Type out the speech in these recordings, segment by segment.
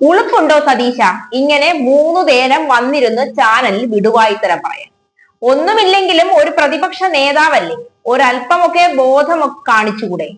ഉളുപ്പുണ്ടോ സതീശ? ഇങ്ങനെ മൂന്നു നേരം വന്നിരുന്ന് ചാനലിൽ വിടുവായിത്തരം പറയാൻ. ഒന്നുമില്ലെങ്കിലും ഒരു പ്രതിപക്ഷ നേതാവല്ലേ? ഒരല്പമൊക്കെ ബോധമൊക്കെ കാണിച്ചുകൂടെ?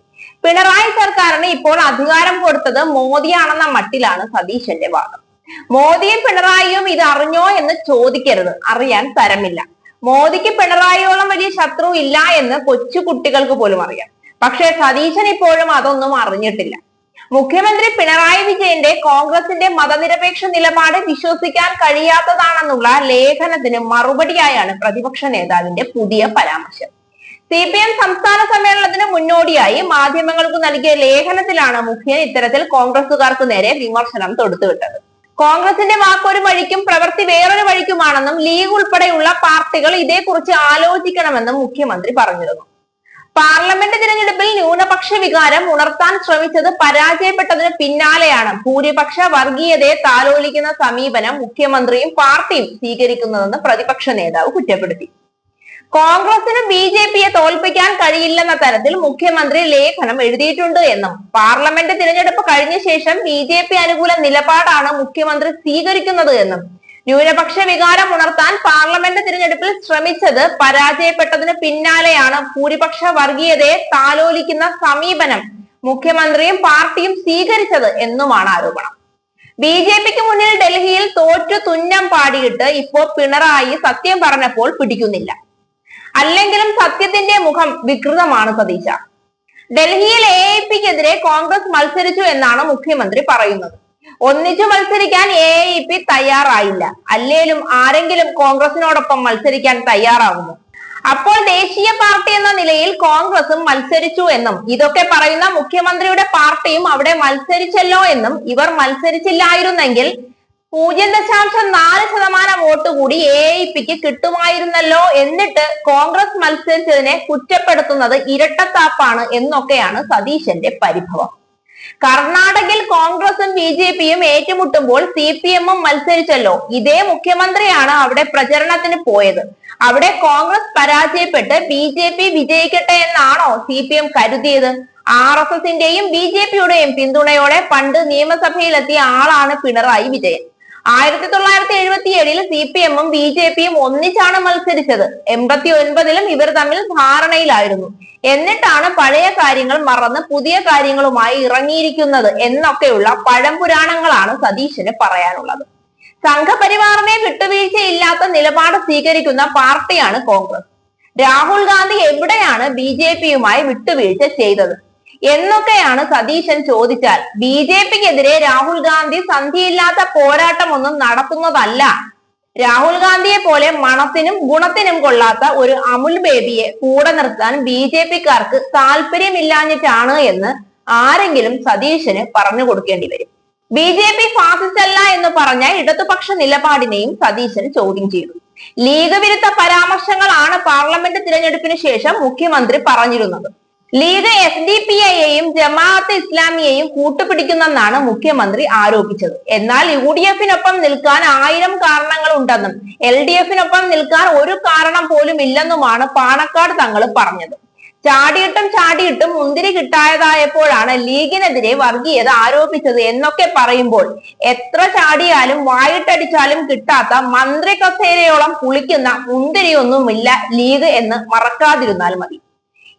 പിണറായി സർക്കാരിന് ഇപ്പോൾ അധികാരം കൊടുത്തത് മോദിയാണെന്ന മട്ടിലാണ് സതീശന്റെ വാദം. മോദിയും പിണറായിയും ഇത് അറിഞ്ഞോ എന്ന് ചോദിക്കരുത്. അറിയാൻ തരമില്ല. മോദിക്ക് പിണറായിയോളം വലിയ ശത്രു ഇല്ല എന്ന് കൊച്ചു കുട്ടികൾക്ക് പോലും അറിയാം. പക്ഷെ സതീശൻ ഇപ്പോഴും അതൊന്നും അറിഞ്ഞിട്ടില്ല. മുഖ്യമന്ത്രി പിണറായി വിജയന്റെ കോൺഗ്രസിന്റെ മതനിരപേക്ഷ നിലപാട് വിശ്വസിക്കാൻ കഴിയാത്തതാണെന്നുള്ള ലേഖനത്തിന് മറുപടിയായാണ് പ്രതിപക്ഷ നേതാവിന്റെ പുതിയ പരാമർശം. സി പി എം സംസ്ഥാന സമ്മേളനത്തിന് മുന്നോടിയായി മാധ്യമങ്ങൾക്ക് നൽകിയ ലേഖനത്തിലാണ് മുഖ്യൻ ഇത്തരത്തിൽ കോൺഗ്രസുകാർക്ക് നേരെ വിമർശനം തൊടുത്തുവിട്ടത്. കോൺഗ്രസിന്റെ വാക്കൊരു വഴിക്കും പ്രവൃത്തി വേറൊരു വഴിക്കുമാണെന്നും ലീഗ് ഉൾപ്പെടെയുള്ള പാർട്ടികൾ ഇതേക്കുറിച്ച് ആലോചിക്കണമെന്നും മുഖ്യമന്ത്രി പറഞ്ഞിരുന്നു. പാർലമെന്റ് തിരഞ്ഞെടുപ്പിൽ ന്യൂനപക്ഷ വികാരം ഉണർത്താൻ ശ്രമിച്ചത് പരാജയപ്പെട്ടതിന് പിന്നാലെയാണ്. ഭൂരിപക്ഷ വർഗീയതയെ താലോലിക്കുന്ന സമീപനം മുഖ്യമന്ത്രിയും പാർട്ടിയും സ്വീകരിക്കുന്നതെന്ന് പ്രതിപക്ഷ നേതാവ് കുറ്റപ്പെടുത്തി. കോൺഗ്രസിന് ബി ജെ പിയെ തോൽപ്പിക്കാൻ കഴിയില്ലെന്ന തരത്തിൽ മുഖ്യമന്ത്രി ലേഖനം എഴുതിയിട്ടുണ്ട് എന്നും പാർലമെന്റ് തിരഞ്ഞെടുപ്പ് കഴിഞ്ഞ ശേഷം ബി ജെ പി അനുകൂല നിലപാടാണ് മുഖ്യമന്ത്രി സ്വീകരിക്കുന്നത് എന്നും ന്യൂനപക്ഷ വികാരം ഉണർത്താൻ പാർലമെന്റ് തിരഞ്ഞെടുപ്പിൽ ശ്രമിച്ചത് പരാജയപ്പെട്ടതിന് പിന്നാലെയാണ്. ഭൂരിപക്ഷ വർഗീയതയെ താലോലിക്കുന്ന സമീപനം മുഖ്യമന്ത്രിയും പാർട്ടിയും സ്വീകരിച്ചത് എന്നുമാണ് ആരോപണം. ബി ജെ പിക്ക് മുന്നിൽ ഡൽഹിയിൽ തോറ്റു തുന്നം പാടിയിട്ട് ഇപ്പോ പിണറായി സത്യം പറഞ്ഞപ്പോൾ പിടിക്കുന്നില്ല. അല്ലെങ്കിലും സത്യത്തിന്റെ മുഖം വികൃതമാണ് സതീശ. ഡൽഹിയിൽ എ ഐ പിക്കെതിരെ കോൺഗ്രസ് മത്സരിച്ചു എന്നാണ് മുഖ്യമന്ത്രി പറയുന്നത്. ഒന്നിച്ചു മത്സരിക്കാൻ എ ഇ പി തയ്യാറായില്ല. അല്ലേലും ആരെങ്കിലും കോൺഗ്രസിനോടൊപ്പം മത്സരിക്കാൻ തയ്യാറാവുന്നു. അപ്പോൾ ദേശീയ പാർട്ടി എന്ന നിലയിൽ കോൺഗ്രസും മത്സരിച്ചു എന്നും ഇതൊക്കെ പറയുന്ന മുഖ്യമന്ത്രിയുടെ പാർട്ടിയും അവിടെ മത്സരിച്ചല്ലോ എന്നും ഇവർ മത്സരിച്ചില്ലായിരുന്നെങ്കിൽ പൂജ്യം ദശാംശം നാല് ശതമാനം വോട്ട് കൂടി എ ഐ പിക്ക് കിട്ടുമായിരുന്നല്ലോ എന്നിട്ട് കോൺഗ്രസ് മത്സരിച്ചതിനെ കുറ്റപ്പെടുത്തുന്നത് ഇരട്ടത്താപ്പാണ് എന്നൊക്കെയാണ് സതീശന്റെ പരിഭവം. കർണാടകയിൽ കോൺഗ്രസും ബി ജെ പിയും ഏറ്റുമുട്ടുമ്പോൾ സി പി എമ്മും മത്സരിച്ചല്ലോ. ഇതേ മുഖ്യമന്ത്രിയാണ് അവിടെ പ്രചരണത്തിന് പോയത്. അവിടെ കോൺഗ്രസ് പരാജയപ്പെട്ട് ബി ജെ പി വിജയിക്കട്ടെ എന്നാണോ സി പി എം കരുതിയത്? ആർ എസ് എസിന്റെയും ബി ജെ പിയുടെയും പിന്തുണയോടെ പണ്ട് നിയമസഭയിലെത്തിയ ആളാണ് പിണറായി വിജയൻ. ആയിരത്തി തൊള്ളായിരത്തി എഴുപത്തി ഏഴിൽ സി പി എമ്മും ബി ജെ പിയും ഒന്നിച്ചാണ് മത്സരിച്ചത്. എൺപത്തി ഒൻപതിലും ഇവർ തമ്മിൽ ധാരണയിലായിരുന്നു. എന്നിട്ടാണ് പഴയ കാര്യങ്ങൾ മറന്ന് പുതിയ കാര്യങ്ങളുമായി ഇറങ്ങിയിരിക്കുന്നത് എന്നൊക്കെയുള്ള പഴംപുരാണങ്ങളാണ് സതീശന് പറയാനുള്ളത്. സംഘപരിവാറിനെ വിട്ടുവീഴ്ചയില്ലാത്ത നിലപാട് സ്വീകരിക്കുന്ന പാർട്ടിയാണ് കോൺഗ്രസ്. രാഹുൽ ഗാന്ധി എവിടെയാണ് ബി ജെ പിയുമായി വിട്ടുവീഴ്ച ചെയ്തത്? എന്നൊക്കെയാണ് സതീശൻ ചോദിച്ചാൽ. ബി ജെ പിക്കെതിരെ രാഹുൽ ഗാന്ധി സന്ധിയില്ലാത്ത പോരാട്ടമൊന്നും നടത്തുന്നതല്ല. രാഹുൽ ഗാന്ധിയെ പോലെ മണത്തിനും ഗുണത്തിനും കൊള്ളാത്ത ഒരു അമുൽ ബേബിയെ കൂടെ നിർത്താൻ ബി ജെ പിക്കാർക്ക് താല്പര്യമില്ലാഞ്ഞിട്ടാണ് എന്ന് ആരെങ്കിലും സതീശന് പറഞ്ഞു കൊടുക്കേണ്ടി വരും. ബി ജെ പി ഫാസിസ്റ്റ് അല്ല എന്ന് പറഞ്ഞ ഇടതുപക്ഷ നിലപാടിനെയും സതീശൻ ചോദ്യം ചെയ്തു. ലീഗ് വിരുദ്ധ പരാമർശങ്ങളാണ് പാർലമെന്റ് തിരഞ്ഞെടുപ്പിന് ശേഷം മുഖ്യമന്ത്രി പറഞ്ഞിരുന്നത്. ലീഗ് എസ് ഡി പി ഐയെയും ജമാഅത്ത് ഇസ്ലാമിയെയും കൂട്ടുപിടിക്കുന്നെന്നാണ് മുഖ്യമന്ത്രി ആരോപിച്ചത്. എന്നാൽ യു ഡി എഫിനൊപ്പം നിൽക്കാൻ ആയിരം കാരണങ്ങൾ ഉണ്ടെന്നും എൽ ഡി എഫിനൊപ്പം നിൽക്കാൻ ഒരു കാരണം പോലും ഇല്ലെന്നുമാണ് പാണക്കാട് തങ്ങൾ പറഞ്ഞത്. ചാടിയിട്ടും ചാടിയിട്ടും മുന്തിരി കിട്ടായതായപ്പോഴാണ് ലീഗിനെതിരെ വർഗീയത ആരോപിച്ചത് എന്നൊക്കെ പറയുമ്പോൾ എത്ര ചാടിയാലും വായിട്ടടിച്ചാലും കിട്ടാത്ത മന്ത്രി കസേരയോളം കുളിക്കുന്ന മുന്തിരിയൊന്നുമില്ല ലീഗ് എന്ന് മറക്കാതിരുന്നാൽ മതി.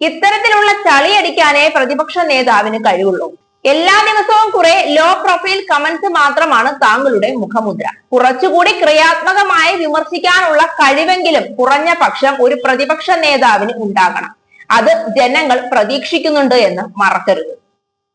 ഇത്തരത്തിലുള്ള ചളിയടിക്കാനേ പ്രതിപക്ഷ നേതാവിന് കഴിവുള്ളൂ. എല്ലാ ദിവസവും കുറെ ലോ പ്രൊഫൈൽ കമന്റ്സ് മാത്രമാണ് താങ്കളുടെ മുഖമുദ്ര. കുറച്ചുകൂടി ക്രിയാത്മകമായി വിമർശിക്കാനുള്ള കഴിവെങ്കിലും കുറഞ്ഞ പക്ഷം ഒരു പ്രതിപക്ഷ നേതാവിന് ഉണ്ടാകണം. അത് ജനങ്ങൾ പ്രതീക്ഷിക്കുന്നുണ്ട് എന്ന് മറക്കരുത്.